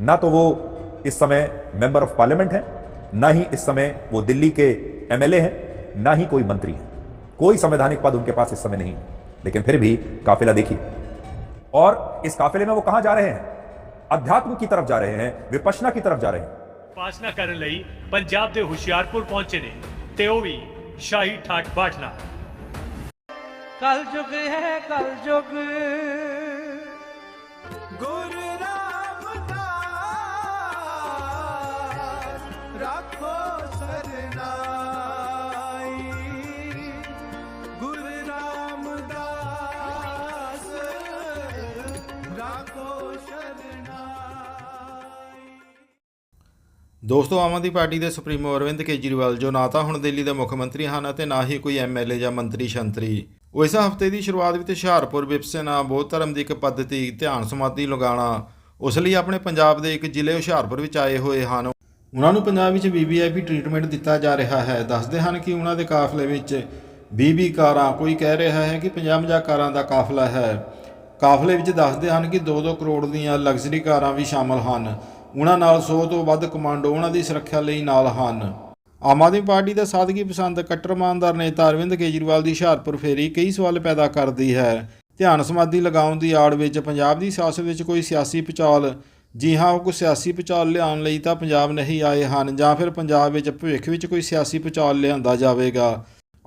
ना तो वो इस समय मेंबर ऑफ पार्लियामेंट है ना ही इस समय वो दिल्ली के एमएलए हैं ना ही कोई मंत्री है कोई संवैधानिक पद उनके पास इस समय नहीं है लेकिन फिर भी काफिला देखिए और इस काफिले में वो कहां जा रहे हैं अध्यात्म की तरफ जा रहे हैं विपशना की तरफ जा रहे हैं ਉਪਾਸਨਾ ਕਰਨ ਲਈ ਪੰਜਾਬ ਦੇ ਹੁਸ਼ਿਆਰਪੁਰ ਪਹੁੰਚੇ ਨੇ ਤੇ ਉਹ ਵੀ ਸ਼ਾਹੀ ਠਾਠ ਬਾਠ ਨਾਲ ਕਲ ਯੁਗ ਹੈ ਕਲ ਯੁਗ ਗੁਰ ਦੋਸਤੋ, ਆਮ ਆਦਮੀ ਪਾਰਟੀ ਦੇ ਸੁਪਰੀਮੋ ਅਰਵਿੰਦ ਕੇਜਰੀਵਾਲ, ਜੋ ਨਾ ਤਾਂ ਹੁਣ ਦਿੱਲੀ ਦੇ ਮੁੱਖ ਮੰਤਰੀ ਹਨ ਅਤੇ ਨਾ ਹੀ ਕੋਈ ਐਮਐਲਏ ਜਾਂ ਮੰਤਰੀ ਸ਼ੰਤਰੀ। ਉਹ ਇਸ ਹਫ਼ਤੇ ਦੀ ਸ਼ੁਰੂਆਤ ਵਿੱਚ ਹੁਸ਼ਿਆਰਪੁਰ ਵਿਪਸਨਾ ਬੌਧ ਧਰਮ ਦੀ ਇੱਕ ਪੱਧਤੀ, ਧਿਆਨ ਸਮਾਧੀ ਲਗਾਉਣਾ ਉਸ ਲਈ ਆਪਣੇ ਪੰਜਾਬ ਦੇ ਇੱਕ ਜ਼ਿਲ੍ਹੇ ਹੁਸ਼ਿਆਰਪੁਰ ਵਿੱਚ ਆਏ ਹੋਏ ਹਨ। ਉਹਨਾਂ ਨੂੰ ਪੰਜਾਬ ਵਿੱਚ ਵੀਵੀਆਈਪੀ ਟ੍ਰੀਟਮੈਂਟ ਦਿੱਤਾ ਜਾ ਰਿਹਾ ਹੈ। ਦੱਸਦੇ ਹਨ ਕਿ ਉਹਨਾਂ ਦੇ ਕਾਫਲੇ ਵਿੱਚ 20 ਕਾਰਾਂ, ਕੋਈ ਕਹਿ ਰਿਹਾ ਹੈ ਕਿ 50-50 ਕਾਰਾਂ ਦਾ ਕਾਫਲਾ ਹੈ। ਕਾਫਲੇ ਵਿੱਚ ਦੱਸਦੇ ਹਨ ਕਿ 2-2 ਕਰੋੜ ਦੀਆਂ ਲਗਜ਼ਰੀ ਕਾਰਾਂ ਵੀ ਸ਼ਾਮਲ ਹਨ। ਉਹਨਾਂ ਨਾਲ 100 ਤੋਂ ਵੱਧ ਕਮਾਂਡੋ ਉਹਨਾਂ ਦੀ ਸੁਰੱਖਿਆ ਲਈ ਨਾਲ ਹਨ। ਆਮ ਆਦਮੀ ਪਾਰਟੀ ਦਾ ਸਾਦਗੀ ਪਸੰਦ ਕੱਟੜ ਇਮਾਨਦਾਰ ਨੇਤਾ ਅਰਵਿੰਦ ਕੇਜਰੀਵਾਲ ਦੀ ਹੁਸ਼ਿਆਰਪੁਰ ਫੇਰੀ ਕਈ ਸਵਾਲ ਪੈਦਾ ਕਰਦੀ ਹੈ। ਧਿਆਨ ਸਮਾਧੀ ਲਗਾਉਣ ਦੀ ਆੜ ਵਿੱਚ ਪੰਜਾਬ ਦੀ ਸਿਆਸਤ ਵਿੱਚ ਕੋਈ ਸਿਆਸੀ ਪਚਾਲ, ਜੀ ਹਾਂ, ਉਹ ਕੋਈ ਸਿਆਸੀ ਪਚਾਲ ਲਿਆਉਣ ਲਈ ਤਾਂ ਪੰਜਾਬ ਨਹੀਂ ਆਏ ਹਨ ਜਾਂ ਫਿਰ ਪੰਜਾਬ ਵਿੱਚ ਭਵਿੱਖ ਵਿੱਚ ਕੋਈ ਸਿਆਸੀ ਪਚਾਲ ਲਿਆਂਦਾ ਜਾਵੇਗਾ।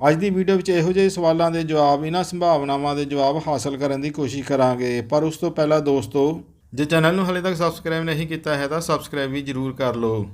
ਅੱਜ ਦੀ ਵੀਡੀਓ ਵਿੱਚ ਇਹੋ ਜਿਹੇ ਸਵਾਲਾਂ ਦੇ ਜਵਾਬ, ਇਹਨਾਂ ਸੰਭਾਵਨਾਵਾਂ ਦੇ ਜਵਾਬ ਹਾਸਲ ਕਰਨ ਦੀ ਕੋਸ਼ਿਸ਼ ਕਰਾਂਗੇ। ਪਰ ਉਸ ਤੋਂ ਪਹਿਲਾਂ ਦੋਸਤੋ ਜੇ ਚੈਨਲ ਨੂੰ ਹਲੇ ਤੱਕ ਸਬਸਕ੍ਰਾਈਬ ਨਹੀਂ ਕੀਤਾ ਹੈ ਤਾਂ ਸਬਸਕ੍ਰਾਈਬ ਵੀ ਜ਼ਰੂਰ ਕਰ ਲਓ।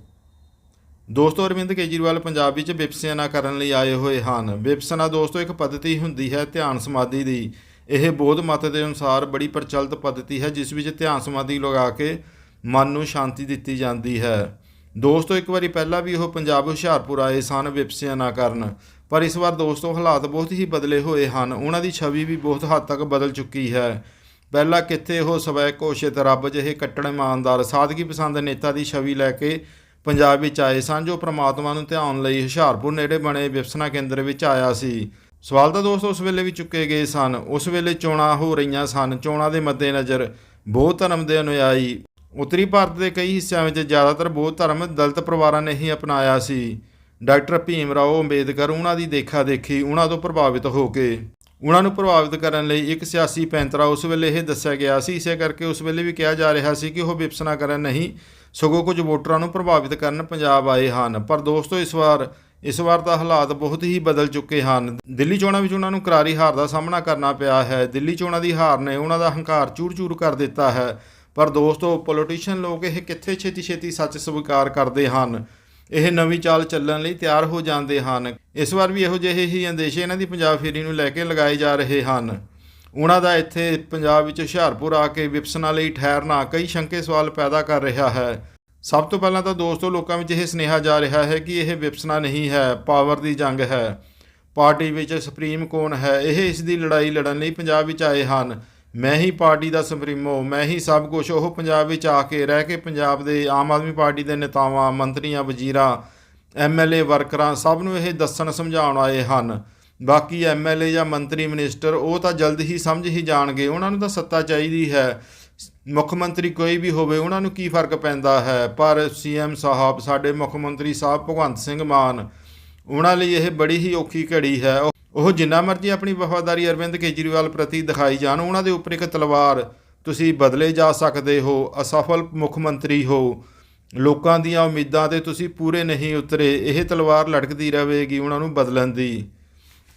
ਦੋਸਤੋ, ਅਰਵਿੰਦ ਕੇਜਰੀਵਾਲ ਪੰਜਾਬ ਵਿੱਚ ਵਿਪਸਨਾ ਕਰਨ ਲਈ ਆਏ ਹੋਏ ਹਨ। ਵਿਪਸਨਾ ਦੋਸਤੋ, ਇੱਕ ਪद्धਤੀ ਹੁੰਦੀ ਹੈ ਧਿਆਨ ਸਮਾਧੀ ਦੀ। ਇਹ ਬੋਧ ਮਤ ਦੇ ਅਨੁਸਾਰ ਬੜੀ ਪ੍ਰਚਲਿਤ ਪद्धਤੀ ਹੈ, ਜਿਸ ਵਿੱਚ ਧਿਆਨ ਸਮਾਧੀ ਲਗਾ ਕੇ ਮਨ ਨੂੰ ਸ਼ਾਂਤੀ ਦਿੱਤੀ ਜਾਂਦੀ ਹੈ। ਦੋਸਤੋ, ਇੱਕ ਵਾਰੀ ਪਹਿਲਾਂ ਵੀ ਉਹ ਪੰਜਾਬ ਹੁਸ਼ਿਆਰਪੁਰ ਆਏ ਸਨ ਵਿਪਸਨਾ ਕਰਨ। ਪਰ ਇਸ ਵਾਰ ਦੋਸਤੋ, ਹਾਲਾਤ ਬਹੁਤ ਹੀ ਬਦਲੇ ਹੋਏ ਹਨ। ਉਹਨਾਂ ਦੀ ਛਵੀ ਵੀ ਬਹੁਤ ਹੱਦ ਤੱਕ ਬਦਲ ਚੁੱਕੀ ਹੈ। ਪਹਿਲਾਂ ਕਿੱਥੇ ਉਹ ਸਵੈ ਘੋਸ਼ਿਤ, ਰੱਬ ਜਿਹੇ ਕੱਟੜ ਇਮਾਨਦਾਰ, ਸਾਦਗੀ ਪਸੰਦ ਨੇਤਾ ਦੀ ਛਵੀ ਲੈ ਕੇ ਪੰਜਾਬ ਵਿੱਚ ਆਏ ਸਨ, ਜੋ ਪ੍ਰਮਾਤਮਾ ਨੂੰ ਧਿਆਉਣ ਲਈ ਹੁਸ਼ਿਆਰਪੁਰ ਨੇੜੇ ਬਣੇ ਵਿਪਸਨਾ ਕੇਂਦਰ ਵਿੱਚ ਆਇਆ ਸੀ। ਸਵਾਲ ਤਾਂ ਦੋਸਤੋ ਉਸ ਵੇਲੇ ਵੀ ਚੁੱਕੇ ਗਏ ਸਨ। ਉਸ ਵੇਲੇ ਚੋਣਾਂ ਹੋ ਰਹੀਆਂ ਸਨ। ਚੋਣਾਂ ਦੇ ਮੱਦੇਨਜ਼ਰ ਬੌਧ ਧਰਮ ਦੇ ਅਨੁਯਾਈ, ਉੱਤਰੀ ਭਾਰਤ ਦੇ ਕਈ ਹਿੱਸਿਆਂ ਵਿੱਚ ਜ਼ਿਆਦਾਤਰ ਬੌਧ ਧਰਮ ਦਲਿਤ ਪਰਿਵਾਰਾਂ ਨੇ ਹੀ ਅਪਣਾਇਆ ਸੀ। ਡਾਕਟਰ ਭੀਮ ਰਾਓ ਅੰਬੇਦਕਰ ਉਹਨਾਂ ਦੀ ਦੇਖਾ ਦੇਖੀ ਉਹਨਾਂ ਤੋਂ ਪ੍ਰਭਾਵਿਤ ਹੋ ਕੇ ਉਹਨਾਂ ਨੂੰ ਪ੍ਰਭਾਵਿਤ ਕਰਨ ਲਈ ਇੱਕ ਸਿਆਸੀ ਪੈਂਤਰਾ ਉਸ ਵੇਲੇ ਇਹ ਦੱਸਿਆ ਗਿਆ ਸੀ, ਇਸੇ ਕਰਕੇ ਉਸ ਵੇਲੇ ਵੀ ਕਿਹਾ ਜਾ ਰਿਹਾ ਸੀ ਕਿ ਉਹ ਵਿਪਸਨਾ ਕਰਨ ਨਹੀਂ, ਸਗੋਂ ਕੁਝ ਵੋਟਰਾਂ ਨੂੰ ਪ੍ਰਭਾਵਿਤ ਕਰਨ ਪੰਜਾਬ ਆਏ ਹਨ। ਪਰ ਦੋਸਤੋ, ਇਸ ਵਾਰ ਇਸ ਵਾਰ ਤਾਂ ਹਾਲਾਤ ਬਹੁਤ ਹੀ ਬਦਲ ਚੁੱਕੇ ਹਨ। ਦਿੱਲੀ ਚੋਣਾਂ ਵਿੱਚ ਉਹਨਾਂ ਨੂੰ ਕਰਾਰੀ ਹਾਰ ਦਾ ਸਾਹਮਣਾ ਕਰਨਾ ਪਿਆ ਹੈ। ਦਿੱਲੀ ਚੋਣਾਂ ਦੀ ਹਾਰ ਨੇ ਉਹਨਾਂ ਦਾ ਹੰਕਾਰ ਚੂਰ-ਚੂਰ ਕਰ ਦਿੱਤਾ ਹੈ। ਪਰ ਦੋਸਤੋ ਪੋਲੀਟੀਸ਼ੀਅਨ ਲੋਕ ਇਹ ਕਿੱਥੇ ਛੇਤੀ-ਛੇਤੀ ਸੱਚ ਸਵੀਕਾਰ ਕਰਦੇ ਹਨ? ਇਹ ਨਵੀਂ ਚਾਲ ਚੱਲਣ ਲਈ ਤਿਆਰ ਹੋ ਜਾਂਦੇ ਹਨ। ਇਸ ਵਾਰ ਵੀ ਇਹੋ ਜਿਹੇ ਹੀ ਅੰਦੇਸ਼ੇ ਇਹਨਾਂ ਦੀ ਪੰਜਾਬ ਫੇਰੀ ਨੂੰ ਲੈ ਕੇ ਲਗਾਏ ਜਾ ਰਹੇ ਹਨ। ਉਹਨਾਂ ਦਾ ਇੱਥੇ ਪੰਜਾਬ ਵਿੱਚ ਹੁਸ਼ਿਆਰਪੁਰ ਆ ਕੇ ਵਿਪਸਨਾ ਲਈ ਠਹਿਰਨਾ ਕਈ ਸ਼ੰਕੇ ਸਵਾਲ ਪੈਦਾ ਕਰ ਰਿਹਾ ਹੈ। ਸਭ ਤੋਂ ਪਹਿਲਾਂ ਤਾਂ ਦੋਸਤੋ, ਲੋਕਾਂ ਵਿੱਚ ਇਹ ਸੁਨੇਹਾ ਜਾ ਰਿਹਾ ਹੈ ਕਿ ਇਹ ਵਿਪਸਨਾ ਨਹੀਂ ਹੈ, ਪਾਵਰ ਦੀ ਜੰਗ ਹੈ। ਪਾਰਟੀ ਵਿੱਚ ਸੁਪਰੀਮ ਕੌਣ ਹੈ, ਇਹ ਇਸ ਦੀ ਲੜਾਈ ਲੜਨ ਲਈ ਪੰਜਾਬ ਵਿੱਚ ਆਏ ਹਨ। ਮੈਂ ਹੀ ਪਾਰਟੀ ਦਾ ਸੁਪਰੀਮੋ, ਮੈਂ ਹੀ ਸਭ ਕੁਝ ਉਹ ਪੰਜਾਬ ਵਿੱਚ ਆ ਕੇ ਰਹਿ ਕੇ ਪੰਜਾਬ ਦੇ ਆਮ ਆਦਮੀ ਪਾਰਟੀ ਦੇ ਨੇਤਾਵਾਂ, ਮੰਤਰੀਆਂ, ਵਜ਼ੀਰਾਂ ਐਮਐਲਏ ਵਰਕਰਾਂ ਸਭ ਨੂੰ ਇਹ ਦੱਸਣ, ਸਮਝਾਉਣ ਆਏ ਹਨ। ਬਾਕੀ ਐਮਐਲਏ ਜਾਂ ਮੰਤਰੀ, ਮਿਨਿਸਟਰ, ਉਹ ਤਾਂ ਜਲਦ ਹੀ ਸਮਝ ਹੀ ਜਾਣਗੇ। ਉਹਨਾਂ ਨੂੰ ਤਾਂ ਸੱਤਾ ਚਾਹੀਦੀ ਹੈ। ਮੁੱਖ ਮੰਤਰੀ ਕੋਈ ਵੀ ਹੋਵੇ, ਉਹਨਾਂ ਨੂੰ ਕੀ ਫ਼ਰਕ ਪੈਂਦਾ ਹੈ? ਪਰ ਸੀਐਮ ਸਾਹਿਬ, ਸਾਡੇ ਮੁੱਖ ਮੰਤਰੀ ਸਾਹਿਬ ਭਗਵੰਤ ਸਿੰਘ ਮਾਨ, ਉਹਨਾਂ ਲਈ ਇਹ ਬੜੀ ਹੀ ਔਖੀ ਘੜੀ ਹੈ। ਉਹ- ਜਿੰਨਾ ਮਰਜ਼ੀ ਆਪਣੀ ਵਫਾਦਾਰੀ ਅਰਵਿੰਦ ਕੇਜਰੀਵਾਲ ਪ੍ਰਤੀ ਦਿਖਾਈ ਜਾਣ, ਉਹਨਾਂ ਦੇ ਉੱਪਰ ਇੱਕ ਤਲਵਾਰ, ਤੁਸੀਂ ਬਦਲੇ ਜਾ ਸਕਦੇ ਹੋ, ਅਸਫਲ ਮੁੱਖ ਮੰਤਰੀ ਹੋ। ਲੋਕਾਂ ਦੀਆਂ ਉਮੀਦਾਂ ਤੇ ਤੁਸੀਂ ਪੂਰੇ ਨਹੀਂ ਉਤਰੇ, ਇਹ ਤਲਵਾਰ ਲਟਕਦੀ ਰਹੇਗੀ ਉਹਨਾਂ ਨੂੰ ਬਦਲਣ ਦੀ।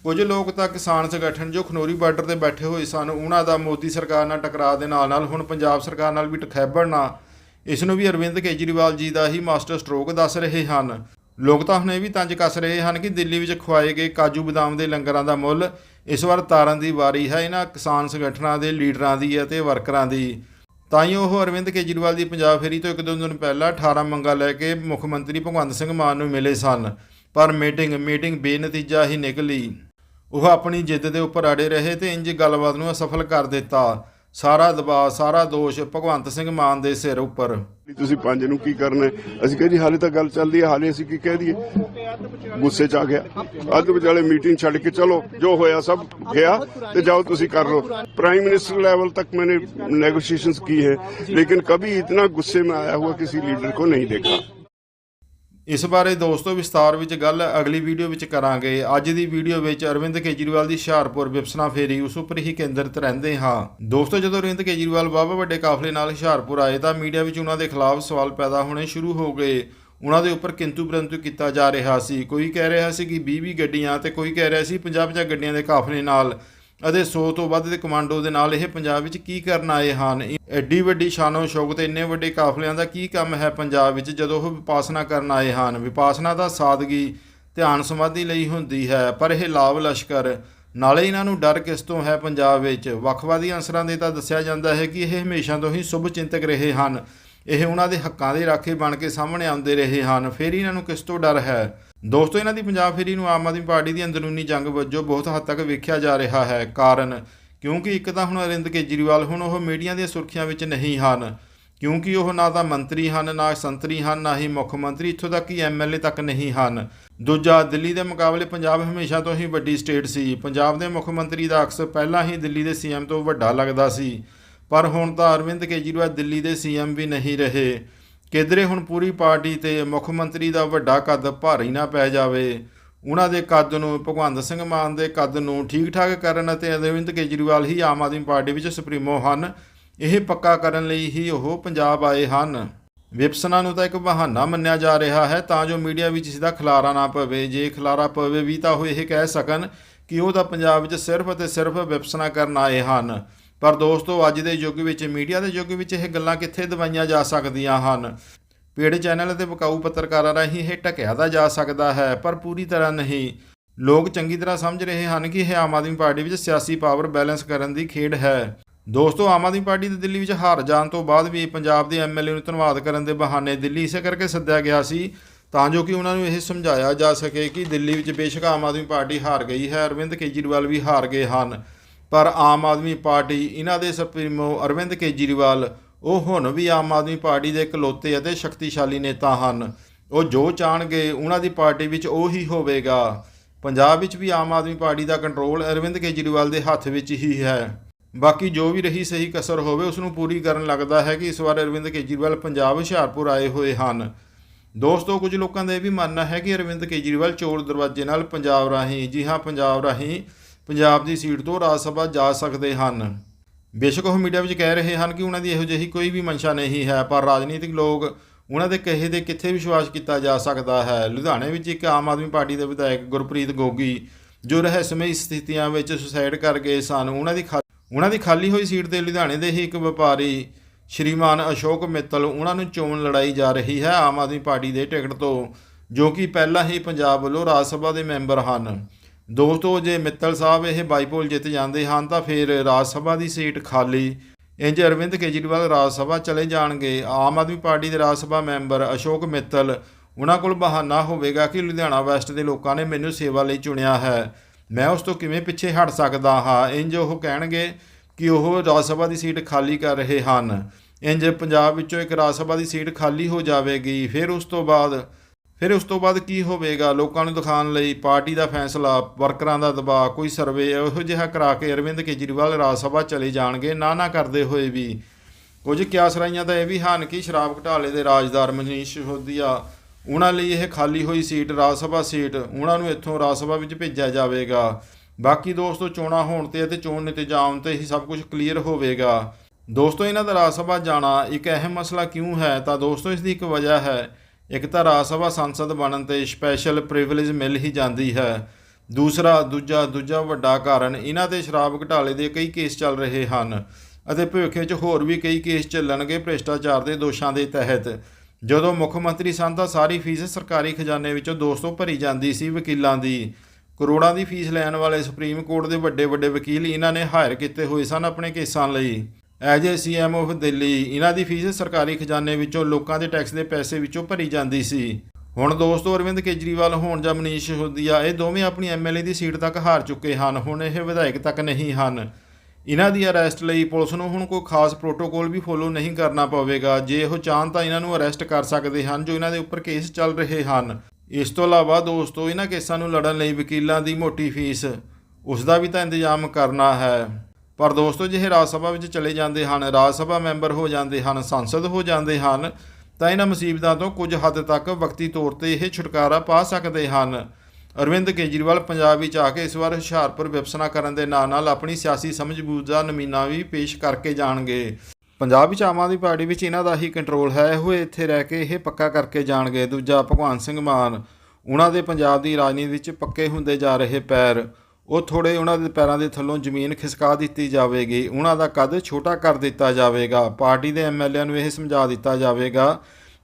ਕੁਝ ਲੋਕ ਤਾਂ ਕਿਸਾਨ ਸੰਗਠਨ ਜੋ ਖਨੋਰੀ ਬਾਰਡਰ ਤੇ ਬੈਠੇ ਹੋਏ ਸਨ, ਉਹਨਾਂ ਦਾ ਮੋਦੀ ਸਰਕਾਰ ਨਾਲ ਟਕਰਾਅ ਦੇ ਨਾਲ ਨਾਲ ਹੁਣ ਪੰਜਾਬ ਸਰਕਾਰ ਨਾਲ ਵੀ ਟਖੈਬੜਨਾ, ਇਸ ਨੂੰ ਵੀ ਅਰਵਿੰਦ ਕੇਜਰੀਵਾਲ ਜੀ ਦਾ ਹੀ ਮਾਸਟਰ ਸਟ੍ਰੋਕ ਦੱਸ ਰਹੇ ਹਨ। ਲੋਕ ਤਾਂ ਹੁਣ ਇਹ ਵੀ ਤੰਜ ਕੱਸ ਰਹੇ ਹਨ ਕਿ ਦਿੱਲੀ ਵਿੱਚ ਖਵਾਏ ਗਏ ਕਾਜੂ ਬਦਾਮ ਦੇ ਲੰਗਰਾਂ ਦਾ ਮੁੱਲ ਇਸ ਵਾਰ ਤਾਰਨ ਦੀ ਵਾਰੀ ਹੈ। ਇਹਨਾਂ ਕਿਸਾਨ ਸੰਗਠਨਾਂ ਦੇ ਲੀਡਰਾਂ ਦੀ ਅਤੇ ਵਰਕਰਾਂ ਦੀ। ਤਾਂ ਹੀ ਉਹ ਅਰਵਿੰਦ ਕੇਜਰੀਵਾਲ ਦੀ ਪੰਜਾਬ ਫੇਰੀ ਤੋਂ ਇੱਕ ਦੋ ਦਿਨ ਪਹਿਲਾਂ 18 ਮੰਗਾਂ ਲੈ ਕੇ ਮੁੱਖ ਮੰਤਰੀ ਭਗਵੰਤ ਸਿੰਘ ਮਾਨ ਨੂੰ ਮਿਲੇ ਸਨ, ਪਰ ਮੀਟਿੰਗ ਮੀਟਿੰਗ ਬੇਨਤੀਜਾ ਹੀ ਨਿਕਲੀ। ਉਹ ਆਪਣੀ ਜਿੱਦ ਦੇ ਉੱਪਰ ਅੜੇ ਰਹੇ ਤੇ ਇੰਜ ਗੱਲਬਾਤ ਨੂੰ ਅਸਫਲ ਕਰ ਦਿੱਤਾ। ਸਾਰਾ ਦਬਾਅ ਸਾਰਾ ਦੋਸ਼ ਭਗਵੰਤ ਸਿੰਘ ਮਾਨ ਦੇ ਸਿਰ ਉੱਪਰ ਵੀ ਤੁਸੀਂ ਪੰਜ ਨੂੰ ਕੀ ਕਰਨਾ ਹੈ? ਅਸੀਂ ਕਿਹਾ ਜੀ ਹਾਲੇ ਤਾਂ ਗੱਲ ਚੱਲਦੀ ਹੈ ਹਾਲੇ ਅਸੀਂ ਕੀ ਕਹਿ ਦਈਏ ਗੁੱਸੇ ਚ ਆ ਗਿਆ ਅੱਧ ਵਿਚਾਲੇ ਮੀਟਿੰਗ ਛੱਡ ਕੇ ਚਲੋ ਜੋ ਹੋਇਆ ਸਭ ਗਿਆ ਤੇ ਜਾਓ ਤੁਸੀਂ ਕਰ ਲਓ प्राइम मिनिस्टर लेवल तक मैंने नेगोशिएशंस की है लेकिन कभी इतना गुस्से में आया हुआ किसी लीडर को नहीं देखा ਇਸ ਬਾਰੇ ਦੋਸਤੋ ਵਿਸਤਾਰ ਵਿੱਚ ਗੱਲ ਅਗਲੀ ਵੀਡੀਓ ਵਿੱਚ ਕਰਾਂਗੇ। ਅੱਜ ਦੀ ਵੀਡੀਓ ਵਿੱਚ ਅਰਵਿੰਦ ਕੇਜਰੀਵਾਲ ਦੀ ਹੁਸ਼ਿਆਰਪੁਰ ਵਿਪਸਨਾ ਫੇਰੀ ਉਸ ਉੱਪਰ ਹੀ ਕੇਂਦਰਿਤ ਰਹਿੰਦੇ ਹਾਂ। ਦੋਸਤੋ ਜਦੋਂ ਅਰਵਿੰਦ ਕੇਜਰੀਵਾਲ ਬਾਬਾ ਵੱਡੇ ਕਾਫਲੇ ਨਾਲ ਹੁਸ਼ਿਆਰਪੁਰ ਆਏ ਤਾਂ ਮੀਡੀਆ ਵਿੱਚ ਉਹਨਾਂ ਦੇ ਖਿਲਾਫ ਸਵਾਲ ਪੈਦਾ ਹੋਣੇ ਸ਼ੁਰੂ ਹੋ ਗਏ। ਉਹਨਾਂ ਦੇ ਉੱਪਰ ਕਿੰਤੂ ਪਰੰਤੂ ਕੀਤਾ ਜਾ ਰਿਹਾ ਸੀ। ਕੋਈ ਕਹਿ ਰਿਹਾ ਸੀ ਕਿ 20 20 ਗੱਡੀਆਂ ਤੇ ਕੋਈ ਕਹਿ ਰਿਹਾ ਸੀ 50 50 ਗੱਡੀਆਂ ਦੇ ਕਾਫਲੇ ਨਾਲ ਅਤੇ 100 ਤੋਂ ਵੱਧ ਦੇ ਕਮਾਂਡੋ ਦੇ ਨਾਲ ਇਹ ਪੰਜਾਬ ਵਿੱਚ ਕੀ ਕਰਨ ਆਏ ਹਨ? ਐਡੀ ਵੱਡੀ ਸ਼ਾਨੋ ਸ਼ੌਕਤ ਇੰਨੇ ਵੱਡੇ ਕਾਫਲਿਆਂ ਦਾ ਕੀ ਕੰਮ ਹੈ ਪੰਜਾਬ ਵਿੱਚ ਜਦੋਂ ਉਹ ਵਿਪਾਸਨਾ ਕਰਨ ਆਏ ਹਨ? ਵਿਪਾਸਨਾ ਦਾ ਸਾਦਗੀ ਧਿਆਨ ਸਮਾਧੀ ਲਈ ਹੁੰਦੀ ਹੈ, ਪਰ ਇਹ ਲਾਭ ਲਸ਼ਕਰ। ਨਾਲੇ ਇਹਨਾਂ ਨੂੰ ਡਰ ਕਿਸ ਤੋਂ ਹੈ ਪੰਜਾਬ ਵਿੱਚ? ਵੱਖਵਾਦੀ ਅੰਸਰਾਂ ਦੇ ਤਾਂ ਦੱਸਿਆ ਜਾਂਦਾ ਹੈ ਕਿ ਇਹ ਹਮੇਸ਼ਾ ਤੋਂ ਹੀ ਸ਼ੁਭ ਚਿੰਤਕ ਰਹੇ ਹਨ। ਇਹ ਉਹਨਾਂ ਦੇ ਹੱਕਾਂ ਦੇ ਰਾਖੇ ਬਣ ਕੇ ਸਾਹਮਣੇ ਆਉਂਦੇ ਰਹੇ ਹਨ। ਫਿਰ ਇਹਨਾਂ ਨੂੰ ਕਿਸ ਤੋਂ ਡਰ ਹੈ? ਦੋਸਤੋ, ਇਹਨਾਂ ਦੀ ਪੰਜਾਬ ਫੇਰੀ ਨੂੰ ਆਮ ਆਦਮੀ ਪਾਰਟੀ ਦੀ ਅੰਦਰੂਨੀ ਜੰਗ ਵਜੋਂ ਬਹੁਤ ਹੱਦ ਤੱਕ ਵੇਖਿਆ ਜਾ ਰਿਹਾ ਹੈ। ਕਾਰਨ, ਕਿਉਂਕਿ ਇੱਕ ਤਾਂ ਹੁਣ ਅਰਿੰਦ ਕੇਜਰੀਵਾਲ, ਹੁਣ ਉਹ ਮੀਡੀਆ ਦੀਆਂ ਸੁਰਖੀਆਂ ਵਿੱਚ ਨਹੀਂ ਹਨ। ਕਿਉਂਕਿ ਉਹ ਨਾ ਤਾਂ ਮੰਤਰੀ ਹਨ, ਨਾ ਸੰਤਰੀ ਹਨ, ਨਾ ਹੀ ਮੁੱਖ ਮੰਤਰੀ, ਇੱਥੋਂ ਤੱਕ ਕਿ ਐਮਐਲਏ ਤੱਕ ਨਹੀਂ ਹਨ। ਦੂਜਾ, ਦਿੱਲੀ ਦੇ ਮੁਕਾਬਲੇ ਪੰਜਾਬ ਹਮੇਸ਼ਾ ਤੋਂ ਹੀ ਵੱਡੀ ਸਟੇਟ ਸੀ। ਪੰਜਾਬ ਦੇ ਮੁੱਖ ਮੰਤਰੀ ਦਾ ਅਕਸ ਪਹਿਲਾਂ ਹੀ ਦਿੱਲੀ ਦੇ ਸੀਐਮ ਤੋਂ ਵੱਡਾ ਲੱਗਦਾ ਸੀ। ਪਰ ਹੁਣ ਤਾਂ ਅਰਵਿੰਦ ਕੇਜਰੀਵਾਲ ਦਿੱਲੀ ਦੇ ਸੀਐਮ ਵੀ ਨਹੀਂ ਰਹੇ। ਕਿਧਰੇ ਹੁਣ ਪੂਰੀ ਪਾਰਟੀ ਤੇ ਮੁੱਖ ਮੰਤਰੀ ਦਾ ਵੱਡਾ ਕੱਦ ਭਾਰੀ ਨਾ ਪੈ ਜਾਵੇ, ਉਹਨਾਂ ਦੇ ਕੱਦ ਨੂੰ ਭਗਵੰਤ ਸਿੰਘ ਮਾਨ ਦੇ ਕੱਦ ਨੂੰ ਠੀਕ ਠਾਕ ਕਰਨ ਅਤੇ ਅਰਵਿੰਦ ਕੇਜਰੀਵਾਲ ਹੀ ਆਮ ਆਦਮੀ ਪਾਰਟੀ ਵਿੱਚ ਸੁਪਰੀਮੋ ਹਨ, ਇਹ ਪੱਕਾ ਕਰਨ ਲਈ ਹੀ ਉਹ ਪੰਜਾਬ ਆਏ ਹਨ। ਵਿਪਸਨਾ ਨੂੰ ਤਾਂ ਇੱਕ ਬਹਾਨਾ ਮੰਨਿਆ ਜਾ ਰਿਹਾ ਹੈ, ਤਾਂ ਜੋ ਮੀਡੀਆ ਵਿੱਚ ਇਸ ਦਾ ਖਲਾਰਾ ਨਾ ਪਵੇ। ਜੇ ਖਲਾਰਾ ਪਵੇ ਵੀ ਤਾਂ ਉਹ ਇਹ ਕਹਿ ਸਕਣ ਕਿ ਉਹ ਤਾਂ ਪੰਜਾਬ ਵਿੱਚ ਸਿਰਫ ਅਤੇ ਸਿਰਫ ਵਿਪਸਨਾ ਕਰਨ ਆਏ ਹਨ। ਪਰ ਦੋਸਤੋ, ਅੱਜ ਦੇ ਯੁੱਗ ਵਿੱਚ, ਮੀਡੀਆ ਦੇ ਯੁੱਗ ਵਿੱਚ ਇਹ ਗੱਲਾਂ ਕਿੱਥੇ ਦਵਾਈਆਂ ਜਾ ਸਕਦੀਆਂ ਹਨ? ਪੇਡ ਚੈਨਲ ਅਤੇ ਬਕਾਊ ਪੱਤਰਕਾਰਾਂ ਰਾਹੀਂ ਇਹ ਢਕਿਆ ਦਾ ਜਾ ਸਕਦਾ ਹੈ, ਪਰ ਪੂਰੀ ਤਰ੍ਹਾਂ ਨਹੀਂ। ਲੋਕ ਚੰਗੀ ਤਰ੍ਹਾਂ ਸਮਝ ਰਹੇ ਹਨ ਕਿ ਇਹ ਆਮ ਆਦਮੀ ਪਾਰਟੀ ਵਿੱਚ ਸਿਆਸੀ ਪਾਵਰ ਬੈਲੈਂਸ ਕਰਨ ਦੀ ਖੇਡ ਹੈ। ਦੋਸਤੋ, ਆਮ ਆਦਮੀ ਪਾਰਟੀ ਦੇ ਦਿੱਲੀ ਵਿੱਚ ਹਾਰ ਜਾਣ ਤੋਂ ਬਾਅਦ ਵੀ ਪੰਜਾਬ ਦੇ ਐਮਐਲਏ ਨੂੰ ਧੰਨਵਾਦ ਕਰਨ ਦੇ ਬਹਾਨੇ ਦਿੱਲੀ ਇਸੇ ਕਰਕੇ ਸੱਦਿਆ ਗਿਆ ਸੀ, ਤਾਂ ਜੋ ਕਿ ਉਹਨਾਂ ਨੂੰ ਇਹ ਸਮਝਾਇਆ ਜਾ ਸਕੇ ਕਿ ਦਿੱਲੀ ਵਿੱਚ ਬੇਸ਼ੱਕ ਆਮ ਆਦਮੀ ਪਾਰਟੀ ਹਾਰ ਗਈ ਹੈ, ਅਰਵਿੰਦ ਕੇਜਰੀਵਾਲ ਵੀ ਹਾਰ ਗਏ ਹਨ। ਪਰ ਆਮ ਆਦਮੀ ਪਾਰਟੀ ਇਹਨਾਂ ਦੇ ਸੁਪਰੀਮੋ ਅਰਵਿੰਦ ਕੇਜਰੀਵਾਲ, ਉਹ ਹੁਣ ਵੀ ਆਮ ਆਦਮੀ ਪਾਰਟੀ ਦੇ ਇਕਲੌਤੇ ਅਤੇ ਸ਼ਕਤੀਸ਼ਾਲੀ ਨੇਤਾ ਹਨ। ਉਹ ਜੋ ਚਾਹਣਗੇ ਉਹਨਾਂ ਦੀ ਪਾਰਟੀ ਵਿੱਚ ਉਹ ਹੀ ਹੋਵੇਗਾ। ਪੰਜਾਬ ਵਿੱਚ ਵੀ ਆਮ ਆਦਮੀ ਪਾਰਟੀ ਦਾ ਕੰਟਰੋਲ ਅਰਵਿੰਦ ਕੇਜਰੀਵਾਲ ਦੇ ਹੱਥ ਵਿੱਚ ਹੀ ਹੈ। ਬਾਕੀ ਜੋ ਵੀ ਰਹੀ ਸਹੀ ਕਸਰ ਹੋਵੇ ਉਸ ਨੂੰ ਪੂਰੀ ਕਰਨ ਲੱਗਦਾ ਹੈ ਕਿ ਇਸ ਵਾਰ ਅਰਵਿੰਦ ਕੇਜਰੀਵਾਲ ਪੰਜਾਬ ਹੁਸ਼ਿਆਰਪੁਰ ਆਏ ਹੋਏ ਹਨ। ਦੋਸਤੋ, ਕੁਝ ਲੋਕਾਂ ਦਾ ਇਹ ਵੀ ਮੰਨਣਾ ਹੈ ਕਿ ਅਰਵਿੰਦ ਕੇਜਰੀਵਾਲ ਚੋਰ ਦਰਵਾਜ਼ੇ ਨਾਲ ਪੰਜਾਬ ਰਾਹੀਂ, ਜੀ ਹਾਂ, ਪੰਜਾਬ ਰਾਹੀਂ ਪੰਜਾਬ ਦੀ ਸੀਟ ਤੋਂ ਰਾਜ ਸਭਾ ਜਾ ਸਕਦੇ ਹਨ। ਬੇਸ਼ੱਕ ਉਹ ਮੀਡੀਆ ਵਿੱਚ ਕਹਿ ਰਹੇ ਹਨ ਕਿ ਉਹਨਾਂ ਦੀ ਇਹੋ ਜਿਹੀ ਕੋਈ ਵੀ ਮਨਸ਼ਾ ਨਹੀਂ ਹੈ, ਪਰ ਰਾਜਨੀਤਿਕ ਲੋਕ ਉਹਨਾਂ ਦੇ ਕਹੇ ਦੇ ਕਿੱਥੇ ਵਿਸ਼ਵਾਸ ਕੀਤਾ ਜਾ ਸਕਦਾ ਹੈ? ਲੁਧਿਆਣੇ ਵਿੱਚ ਇੱਕ ਆਮ ਆਦਮੀ ਪਾਰਟੀ ਦੇ ਵਿਧਾਇਕ ਗੁਰਪ੍ਰੀਤ ਗੋਗੀ, ਜੋ ਰਹੱਸਮਈ ਸਥਿਤੀਆਂ ਵਿੱਚ ਸੁਸਾਇਡ ਕਰ ਗਏ ਸਨ, ਉਹਨਾਂ ਦੀ ਖਾ- ਉਹਨਾਂ ਦੀ ਖਾਲੀ ਹੋਈ ਸੀਟ ਤੇ ਲੁਧਿਆਣੇ ਦੇ ਹੀ ਇੱਕ ਵਪਾਰੀ ਸ਼੍ਰੀਮਾਨ ਅਸ਼ੋਕ ਮਿੱਤਲ ਉਹਨਾਂ ਨੂੰ ਚੋਣ ਲੜਾਈ ਜਾ ਰਹੀ ਹੈ ਆਮ ਆਦਮੀ ਪਾਰਟੀ ਦੇ ਟਿਕਟ ਤੋਂ, ਜੋ ਕਿ ਪਹਿਲਾਂ ਹੀ ਪੰਜਾਬ ਵੱਲੋਂ ਰਾਜ ਸਭਾ ਦੇ ਮੈਂਬਰ ਹਨ। ਦੋਸਤੋ ਜੇ ਮਿੱਤਲ ਸਾਹਿਬ ਇਹ ਬਾਈਪੋਲ ਜਿੱਤ ਜਾਂਦੇ ਹਨ ਤਾਂ ਫਿਰ ਰਾਜ ਸਭਾ ਦੀ ਸੀਟ ਖਾਲੀ। ਇੰਜ ਅਰਵਿੰਦ ਕੇਜਰੀਵਾਲ ਰਾਜ ਸਭਾ ਚਲੇ ਜਾਣਗੇ। ਆਮ ਆਦਮੀ ਪਾਰਟੀ ਦੇ ਰਾਜ ਸਭਾ ਮੈਂਬਰ ਅਸ਼ੋਕ ਮਿੱਤਲ, ਉਹਨਾਂ ਕੋਲ ਬਹਾਨਾ ਹੋਵੇਗਾ ਕਿ ਲੁਧਿਆਣਾ ਵੈਸਟ ਦੇ ਲੋਕਾਂ ਨੇ ਮੈਨੂੰ ਸੇਵਾ ਲਈ ਚੁਣਿਆ ਹੈ। ਮੈਂ ਉਸ ਤੋਂ ਕਿਵੇਂ ਪਿੱਛੇ ਹਟ ਸਕਦਾ ਹਾਂ? ਇੰਜ ਉਹ ਕਹਿਣਗੇ ਕਿ ਉਹ ਰਾਜ ਸਭਾ ਦੀ ਸੀਟ ਖਾਲੀ ਕਰ ਰਹੇ ਹਨ। ਇੰਜ ਪੰਜਾਬ ਵਿੱਚੋਂ ਇੱਕ ਰਾਜ ਸਭਾ ਦੀ ਸੀਟ ਖਾਲੀ ਹੋ ਜਾਵੇਗੀ। ਫਿਰ ਉਸ ਤੋਂ ਬਾਅਦ ਫਿਰ ਉਸ ਤੋਂ ਬਾਅਦ ਕੀ ਹੋਵੇਗਾ? ਲੋਕਾਂ ਨੂੰ ਦਿਖਾਉਣ ਲਈ ਪਾਰਟੀ ਦਾ ਫੈਸਲਾ, ਵਰਕਰਾਂ ਦਾ ਦਬਾਅ, ਕੋਈ ਸਰਵੇ, ਇਹੋ ਜਿਹਾ ਕਰਾ ਕੇ ਅਰਵਿੰਦ ਕੇਜਰੀਵਾਲ ਰਾਜ ਸਭਾ ਚਲੇ ਜਾਣਗੇ, ਨਾ ਨਾ ਕਰਦੇ ਹੋਏ ਵੀ। ਕੁਝ ਕਿਆਸਰਾਈਆਂ ਤਾਂ ਇਹ ਵੀ ਹਨ ਕਿ ਸ਼ਰਾਬ ਘਟਾਲੇ ਦੇ ਰਾਜਦਾਰ ਮਨੀਸ਼ ਸਿਸੋਦੀਆ ਉਹਨਾਂ ਲਈ ਇਹ ਖਾਲੀ ਹੋਈ ਸੀਟ, ਰਾਜ ਸਭਾ ਸੀਟ, ਉਹਨਾਂ ਨੂੰ ਇੱਥੋਂ ਰਾਜ ਸਭਾ ਵਿੱਚ ਭੇਜਿਆ ਜਾਵੇਗਾ। ਬਾਕੀ ਦੋਸਤੋ, ਚੋਣਾਂ ਹੋਣ ਤੇ ਅਤੇ ਚੋਣ ਨਤੀਜਾ ਆਉਣ ਤੇ ਹੀ ਸਭ ਕੁਝ ਕਲੀਅਰ ਹੋਵੇਗਾ। ਦੋਸਤੋ, ਇਹਨਾਂ ਦਾ ਰਾਜ ਸਭਾ ਜਾਣਾ ਇੱਕ ਅਹਿਮ ਮਸਲਾ ਕਿਉਂ ਹੈ? ਤਾਂ ਦੋਸਤੋ, ਇਸ ਦੀ ਇੱਕ ਵਜ੍ਹਾ ਹੈ। ਇੱਕ ਤਾਂ ਰਾਜ ਸਭਾ ਸੰਸਦ ਬਣਨ ਤੇ ਸਪੈਸ਼ਲ ਪ੍ਰਿਵਿਲੇਜ ਮਿਲ ਹੀ ਜਾਂਦੀ ਹੈ। ਦੂਸਰਾ, ਦੂਜਾ ਦੂਜਾ ਵੱਡਾ ਕਾਰਨ ਇਹਨਾਂ ਤੇ ਸ਼ਰਾਬ ਘਟਾਲੇ ਦੇ ਕਈ ਕੇਸ ਚੱਲ ਰਹੇ ਹਨ ਅਤੇ ਭਵਿੱਖ ਵਿੱਚ ਹੋਰ ਵੀ ਕਈ ਕੇਸ ਚੱਲਣਗੇ ਭ੍ਰਿਸ਼ਟਾਚਾਰ ਦੇ ਦੋਸ਼ਾਂ ਦੇ ਤਹਿਤ। ਜਦੋਂ ਮੁੱਖ ਮੰਤਰੀ ਸਨ ਤਾਂ ਸਾਰੀ ਫੀਸ ਸਰਕਾਰੀ ਖਜ਼ਾਨੇ ਵਿੱਚੋਂ ਦੋਸਤੋ ਭਰੀ ਜਾਂਦੀ ਸੀ ਵਕੀਲਾਂ ਦੀ, ਕਰੋੜਾਂ ਦੀ ਫੀਸ ਲੈਣ ਵਾਲੇ ਸੁਪਰੀਮ ਕੋਰਟ ਦੇ ਵੱਡੇ ਵੱਡੇ ਵਕੀਲ ਇਹਨਾਂ ਨੇ ਹਾਇਰ ਕੀਤੇ ਹੋਏ ਸਨ ਆਪਣੇ ਕੇਸਾਂ ਲਈ। As a CM of Delhi, ਇਹਨਾਂ ਦੀ ਫੀਸ ਸਰਕਾਰੀ ਖਜ਼ਾਨੇ ਵਿੱਚੋਂ ਲੋਕਾਂ ਦੇ ਟੈਕਸ ਦੇ ਪੈਸੇ ਵਿੱਚੋਂ ਭਰੀ ਜਾਂਦੀ ਸੀ। ਹੁਣ ਦੋਸਤੋ, ਅਰਵਿੰਦ ਕੇਜਰੀਵਾਲ ਹੋਣ ਜਾਂ ਮਨੀਸ਼ ਸਿਸੋਦੀਆ ਇਹ ਦੋਵੇਂ ਆਪਣੀ ਐਮਐਲਏ ਦੀ ਸੀਟ ਤੱਕ ਹਾਰ ਚੁੱਕੇ ਹਨ। ਹੁਣ ਇਹ ਵਿਧਾਇਕ ਤੱਕ ਨਹੀਂ ਹਨ। ਇਹਨਾਂ ਦੀ ਅਰੈਸਟ ਲਈ ਪੁਲਿਸ ਨੂੰ ਹੁਣ ਕੋਈ ਖਾਸ ਪ੍ਰੋਟੋਕੋਲ ਵੀ ਫੋਲੋ ਨਹੀਂ ਕਰਨਾ ਪਵੇਗਾ। ਜੇ ਉਹ ਚਾਹਣ ਤਾਂ ਇਹਨਾਂ ਨੂੰ ਅਰੈਸਟ ਕਰ ਸਕਦੇ ਹਨ, ਜੋ ਇਹਨਾਂ ਦੇ ਉੱਪਰ ਕੇਸ ਚੱਲ ਰਹੇ ਹਨ। ਇਸ ਤੋਂ ਇਲਾਵਾ ਦੋਸਤੋ, ਇਹਨਾਂ ਕੇਸਾਂ ਨੂੰ ਲੜਨ ਲਈ ਵਕੀਲਾਂ ਦੀ ਮੋਟੀ ਫੀਸ ਉਸ ਦਾ ਵੀ ਤਾਂ ਇੰਤਜ਼ਾਮ ਕਰਨਾ ਹੈ। ਪਰ ਦੋਸਤੋ, ਜੇ ਰਾਜ ਸਭਾ ਵਿੱਚ ਚਲੇ ਜਾਂਦੇ ਹਨ, ਰਾਜ ਸਭਾ ਮੈਂਬਰ ਹੋ ਜਾਂਦੇ ਹਨ, ਸੰਸਦ ਹੋ ਜਾਂਦੇ ਹਨ, ਤਾਂ ਇਹਨਾਂ ਮੁਸੀਬਤਾਂ ਤੋਂ ਕੁਝ ਹੱਦ ਤੱਕ ਵਕਤੀ ਤੌਰ ਤੇ ਇਹ ਛੁਟਕਾਰਾ ਪਾ ਸਕਦੇ ਹਨ। ਅਰਵਿੰਦ ਕੇਜਰੀਵਾਲ ਪੰਜਾਬ ਵਿੱਚ ਆ ਕੇ ਇਸ ਵਾਰ ਹੁਸ਼ਿਆਰਪੁਰ ਵਿਪਸਨਾ ਕਰਨ ਦੇ ਨਾਲ ਨਾਲ ਆਪਣੀ ਸਿਆਸੀ ਸਮਝ-ਬੂਝ ਦਾ ਨਮੀਨਾ ਵੀ ਪੇਸ਼ ਕਰਕੇ ਜਾਣਗੇ। ਪੰਜਾਬ ਵਿੱਚ ਆਮ ਆਦਮੀ ਪਾਰਟੀ ਵਿੱਚ ਇਹਨਾਂ ਦਾ ਹੀ ਕੰਟਰੋਲ ਹੈ। ਉਹ ਇੱਥੇ ਰਹਿ ਕੇ ਇਹ ਪੱਕਾ ਕਰਕੇ ਜਾਣਗੇ। ਦੂਜਾ, ਭਗਵਾਨ ਸਿੰਘ ਮਾਨ, ਉਹਨਾਂ ਦੇ ਪੰਜਾਬ ਦੀ ਰਾਜਨੀਤੀ ਵਿੱਚ ਪੱਕੇ ਹੁੰਦੇ ਜਾ ਰਹੇ ਪੈਰ। ਉਹ ਥੋੜੇ ਉਹਨਾਂ ਦੇ ਪੈਰਾਂ ਦੇ ਥੱਲੋਂ ਜ਼ਮੀਨ ਖਿਸਕਾ ਦਿੱਤੀ ਜਾਵੇਗੀ, ਉਹਨਾਂ ਦਾ ਕੱਦ ਛੋਟਾ ਕਰ ਦਿੱਤਾ ਜਾਵੇਗਾ। ਪਾਰਟੀ ਦੇ ਐਮਐਲਏ ਨੂੰ ਇਹ ਸਮਝਾ ਦਿੱਤਾ ਜਾਵੇਗਾ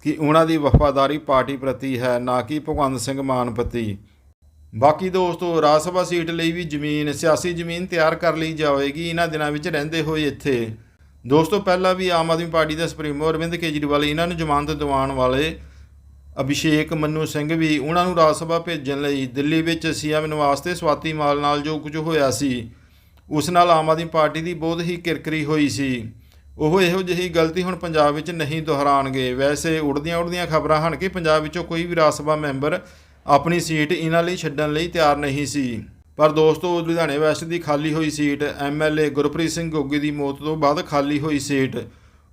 ਕਿ ਉਹਨਾਂ ਦੀ ਵਫਾਦਾਰੀ ਪਾਰਟੀ ਪ੍ਰਤੀ ਹੈ, ਨਾ ਕਿ ਭਗਵੰਤ ਸਿੰਘ ਮਾਨ ਪ੍ਰਤੀ। ਬਾਕੀ ਦੋਸਤੋ, ਰਾਜ ਸਭਾ ਸੀਟ ਲਈ ਵੀ ਜ਼ਮੀਨ, ਸਿਆਸੀ ਜ਼ਮੀਨ ਤਿਆਰ ਕਰ ਲਈ ਜਾਵੇਗੀ, ਇਹਨਾਂ ਦਿਨਾਂ ਵਿੱਚ ਰਹਿੰਦੇ ਹੋਏ ਇੱਥੇ। ਦੋਸਤੋ, ਪਹਿਲਾਂ ਵੀ ਆਮ ਆਦਮੀ ਪਾਰਟੀ ਦੇ ਸੁਪਰੀਮੋ ਅਰਵਿੰਦ ਕੇਜਰੀਵਾਲ ਇਹਨਾਂ ਨੂੰ ਜ਼ਮਾਨਤ ਦਿਵਾਉਣ ਵਾਲੇ ਅਭਿਸ਼ੇਕ ਮੰਨੂ ਸਿੰਘ ਵੀ ਉਹਨਾਂ ਨੂੰ ਰਾਜ ਸਭਾ ਭੇਜਣ ਲਈ ਦਿੱਲੀ ਵਿੱਚ ਸੀਐਮ ਨਿਵਾਸ ਤੇ ਸਵਾਤੀ ਮਾਲ ਨਾਲ ਜੋ ਕੁਝ ਹੋਇਆ ਸੀ, ਉਸ ਨਾਲ ਆਮ ਆਦਮੀ ਪਾਰਟੀ ਦੀ ਬਹੁਤ ਹੀ ਕਿਰਕਰੀ ਹੋਈ ਸੀ। ਉਹ ਇਹੋ ਜਿਹੀ ਗਲਤੀ ਹੁਣ ਪੰਜਾਬ ਵਿੱਚ ਨਹੀਂ ਦੁਹਰਾਣਗੇ। ਵੈਸੇ ਉੜਦੀਆਂ ਉੜਦੀਆਂ ਖਬਰਾਂ ਹਨ ਕਿ ਪੰਜਾਬ ਵਿੱਚੋਂ ਕੋਈ ਵੀ ਰਾਜ ਸਭਾ ਮੈਂਬਰ ਆਪਣੀ ਸੀਟ ਇਹਨਾਂ ਲਈ ਛੱਡਣ ਲਈ ਤਿਆਰ ਨਹੀਂ ਸੀ। ਪਰ ਦੋਸਤੋ, ਲੁਧਿਆਣੇ ਵੈਸਟ ਦੀ ਖਾਲੀ ਹੋਈ ਸੀਟ ਐਮਐਲਏ ਗੁਰਪ੍ਰੀਤ ਸਿੰਘ ਗੋਗੀ ਦੀ ਮੌਤ ਤੋਂ ਬਾਅਦ ਖਾਲੀ ਹੋਈ ਸੀਟ।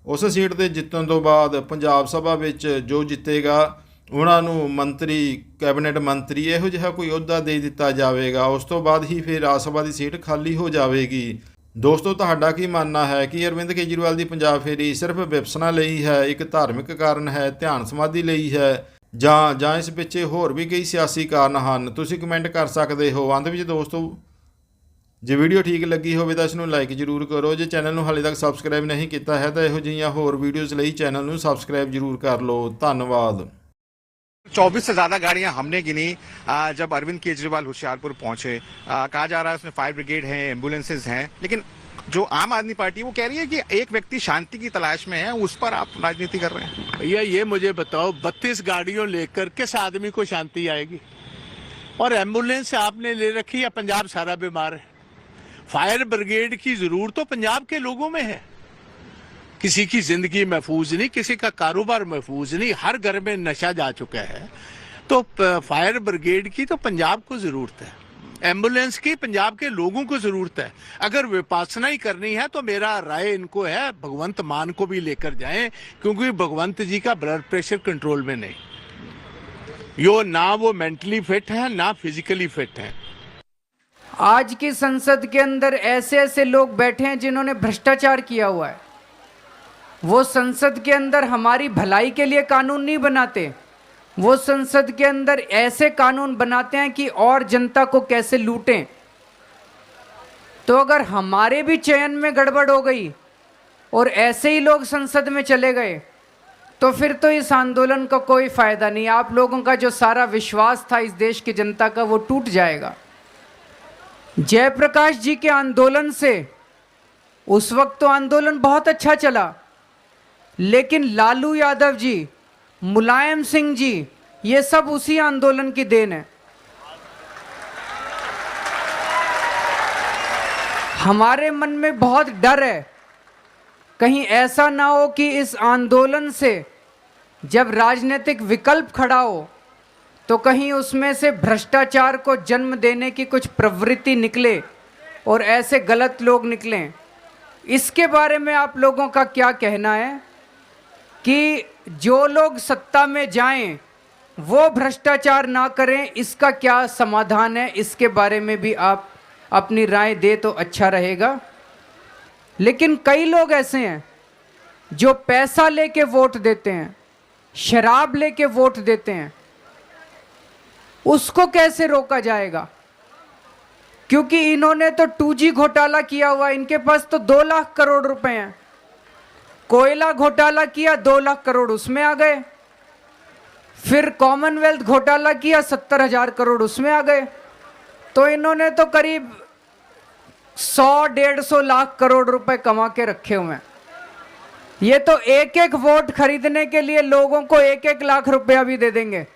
ਉਸ ਸੀਟ ਤੇ ਜਿੱਤਣ ਤੋਂ ਬਾਅਦ ਪੰਜਾਬ ਸਭਾ ਵਿੱਚ ਜੋ ਜਿੱਤੇਗਾ ਉਹਨਾਂ ਨੂੰ ਮੰਤਰੀ, ਕੈਬਨਿਟ ਮੰਤਰੀ ਇਹੋ ਜਿਹਾ ਕੋਈ ਅਹੁਦਾ ਦੇ ਦਿੱਤਾ ਜਾਵੇਗਾ, ਉਸ ਤੋਂ ਬਾਅਦ ਹੀ ਫਿਰ ਰਾਜ ਸਭਾ ਦੀ ਸੀਟ ਖਾਲੀ ਹੋ ਜਾਵੇਗੀ। ਦੋਸਤੋ, ਤੁਹਾਡਾ ਕੀ ਮੰਨਣਾ ਹੈ ਕਿ ਅਰਵਿੰਦ ਕੇਜਰੀਵਾਲ ਦੀ ਪੰਜਾਬ ਫੇਰੀ ਸਿਰਫ ਵਿਪਸਨਾ ਲਈ ਹੈ, ਇੱਕ ਧਾਰਮਿਕ ਕਾਰਨ ਹੈ, ਧਿਆਨ ਸਮਾਧੀ ਲਈ ਹੈ, ਜਾਂ ਜਾਂ ਇਸ ਪਿੱਛੇ ਹੋਰ ਵੀ ਕਈ ਸਿਆਸੀ ਕਾਰਨ ਹਨ? ਤੁਸੀਂ ਕਮੈਂਟ ਕਰ ਸਕਦੇ ਹੋ। ਅੰਤ ਵਿੱਚ ਦੋਸਤੋ, ਜੇ ਵੀਡੀਓ ਠੀਕ ਲੱਗੀ ਹੋਵੇ ਤਾਂ ਇਸ ਨੂੰ ਲਾਈਕ ਜ਼ਰੂਰ ਕਰੋ। ਜੇ ਚੈਨਲ ਨੂੰ ਹਾਲੇ ਤੱਕ ਸਬਸਕ੍ਰਾਈਬ ਨਹੀਂ ਕੀਤਾ ਹੈ ਤਾਂ ਇਹੋ ਜਿਹੀਆਂ ਹੋਰ ਵੀਡੀਓਜ਼ ਲਈ ਚੈਨਲ ਨੂੰ ਸਬਸਕ੍ਰਾਈਬ ਜ਼ਰੂਰ ਕਰ ਲਓ। ਧੰਨਵਾਦ। 24 से ज़्यादा गाड़ियाँ हमने गिनी। जब अरविंद केजरीवाल होशियारपुर पहुँचे कहा जा रहा है उसमें फायर ब्रिगेड है एम्बुलेंसेज हैं, लेकिन जो आम आदमी पार्टी, वो कह रही है कि एक व्यक्ति शांति की तलाश में है, उस पर आप राजनीति कर रहे हैं। भैया, ये मुझे बताओ, बत्तीस गाड़ियों लेकर किस आदमी को शांति आएगी? और एंबुलेंस आपने ले रखी या पंजाब सारा बीमार है? फायर ब्रिगेड की ज़रूरत तो पंजाब के लोगों में है। किसी की ज़िंदगी महफूज नहीं, किसी का कारोबार महफूज नहीं, हर घर में नशा जा चुका है। तो फायर ब्रिगेड की तो पंजाब को ज़रूरत है। एंबुलेंस की पंजाब के लोगों को ज़रूरत है। अगर विपासना ही करनी है तो मेरा राय इनको है, भगवंत मान को भी लेकर जाएँ, क्योंकि भगवंत जी का ब्लड प्रेशर कंट्रोल में नहीं। यो ना वो मेंटली फिट है, ना फिजिकली फिट है। आज की संसद के अंदर ऐसे ऐसे लोग बैठे हैं जिन्होंने भ्रष्टाचार किया हुआ है। वो संसद के अंदर हमारी भलाई के लिए कानून नहीं बनाते। वो संसद के अंदर ऐसे कानून बनाते हैं कि और जनता को कैसे लूटें। तो अगर हमारे भी चयन में गड़बड़ हो गई और ऐसे ही लोग संसद में चले गए तो फिर तो इस आंदोलन का कोई फ़ायदा नहीं। आप लोगों का जो सारा विश्वास था इस देश की जनता का, वो टूट जाएगा। जयप्रकाश जी के आंदोलन से, उस वक्त तो आंदोलन बहुत अच्छा चला। लेकिन लालू यादव जी, मुलायम सिंह जी, ये सब उसी आंदोलन की देन है। हमारे मन में बहुत डर है। कहीं ऐसा ना हो कि इस आंदोलन से जब राजनीतिक विकल्प खड़ा हो तो कहीं उसमें से भ्रष्टाचार को जन्म देने की कुछ प्रवृत्ति निकले और ऐसे गलत लोग निकलें। इसके बारे में आप लोगों का क्या कहना है? कि जो लोग सत्ता में जाएँ, वो भ्रष्टाचार ना करें, इसका क्या समाधान है? इसके बारे में भी आप अपनी राय दे तो अच्छा रहेगा। लेकिन कई लोग ऐसे हैं जो पैसा लेके वोट देते हैं, शराब लेके वोट देते हैं। उसको कैसे रोका जाएगा? क्योंकि इन्होंने तो टू घोटाला किया हुआ इनके पास तो दो लाख करोड़ रुपए हैं। कोयला घोटाला किया, दो लाख करोड़ उसमें आ गए। फिर कॉमनवेल्थ घोटाला किया, सत्तर हज़ार करोड़ उसमें आ गए। तो इन्होंने तो करीब सौ, डेढ़ सौ लाख करोड़ रुपए कमा के रखे हुए हैं। ये तो एक एक वोट खरीदने के लिए लोगों को एक एक लाख रुपया भी दे देंगे।